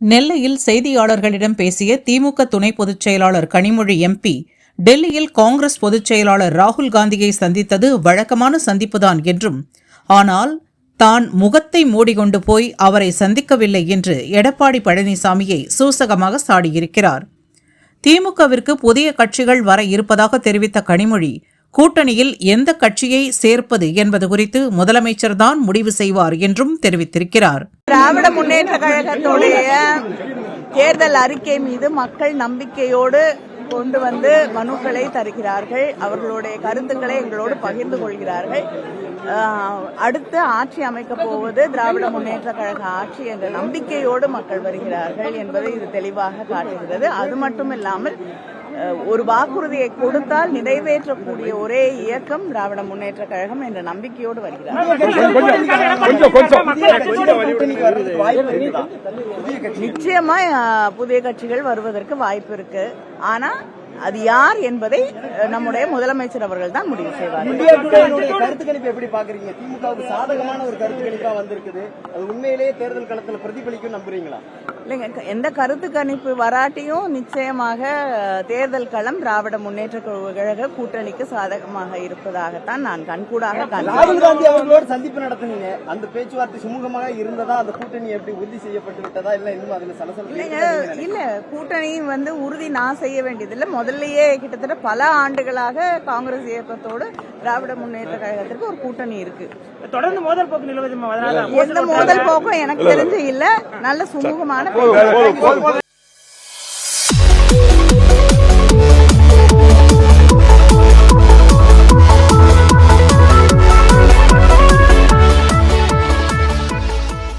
நெல்லையில் செய்தியாளர்களிடம் பேசிய திமுக துணை பொதுச் செயலாளர் கனிமொழி எம்பி டெல்லியில் காங்கிரஸ் பொதுச் செயலாளர் ராகுல் காந்தியை சந்தித்தது வழக்கமான சந்திப்புதான் என்றும் ஆனால் தான் முகத்தை மூடிக்கொண்டு போய் அவரை சந்திக்கவில்லை என்று எடப்பாடி பழனிசாமியை சூசகமாக சாடியிருக்கிறார். திமுகவிற்கு புதிய கட்சிகள் வர இருப்பதாக தெரிவித்த கனிமொழி கூட்டணியில் எந்த கட்சியை சேர்ப்பது என்பது குறித்து முதலமைச்சர்தான் முடிவு செய்வார் என்றும் தெரிவித்திருக்கிறார். திராவிட முன்னேற்ற கழகத்துடைய தேர்தல் அறிக்கை மீது மக்கள் நம்பிக்கையோடு கொண்டு வந்து மனுக்களை தருகிறார்கள். அவர்களுடைய கருத்துக்களை எங்களோடு பகிர்ந்து கொள்கிறார்கள். ஆஹ், அடுத்து ஆட்சி அமைக்கப் போவது திராவிட முன்னேற்ற கழக ஆட்சி என்ற நம்பிக்கையோடு மக்கள் வருகிறார்கள் என்பதை இது தெளிவாக காட்டுகிறது. அது மட்டும் இல்லாமல் ஒரு வாக்குறுதியை கொடுத்தால் நிறைவேற்றக்கூடிய ஒரே இயக்கம் திராவிட முன்னேற்ற கழகம் என்ற நம்பிக்கையோடு கட்சி நிச்சயமா புதிய கட்சிகள் வருவதற்கு வாய்ப்பு இருக்கு. ஆனா அது யார் என்பதை நம்முடைய முதலமைச்சர் அவர்கள் தான் முடிவு செய்வார். இந்தியா டுடேனுடைய கருத்து கணிப்பு எப்படி பாக்குறீங்க? திமுகவுக்கு சாதகமான ஒரு கருத்து கணிப்பா வந்திருக்குது. அது உண்மையிலேயே தேர்தல் களத்துல பிரதிபலிக்கும் நம்புறீங்களா? இல்லைங்க எந்த கருத்து கணிப்பு வராட்டியும் நிச்சயமாக தேர்தல் களம் திராவிட முன்னேற்ற கழக கூட்டணிக்கு சாதகமாக இருப்பதாகத்தான் நான் கண்கூடாக ராகுல் காந்தி அவர்களோடு சந்திப்பு நடத்துனீங்க. அந்த பேச்சுவார்த்தை சுமூகமாக இருந்ததா? அந்த கூட்டணி எப்படி உறுதி செய்யப்பட்டு விட்டதா? இல்ல இன்னும் அதுல நீங்க இல்ல கூட்டணி வந்து உறுதி நான் செய்ய வேண்டியதில்லை. முதல்லயே கிட்டத்தட்ட பல ஆண்டுகளாக காங்கிரஸ் இயக்கத்தோடு திராவிட முன்னேற்ற கழகத்திற்கு ஒரு கூட்டணி இருக்கு. தொடர்ந்து மோதல் போக்கு நிலவுது எந்த மோதல் போக்கும் எனக்கு தெரிஞ்சு இல்ல. நல்ல சுமூகமான.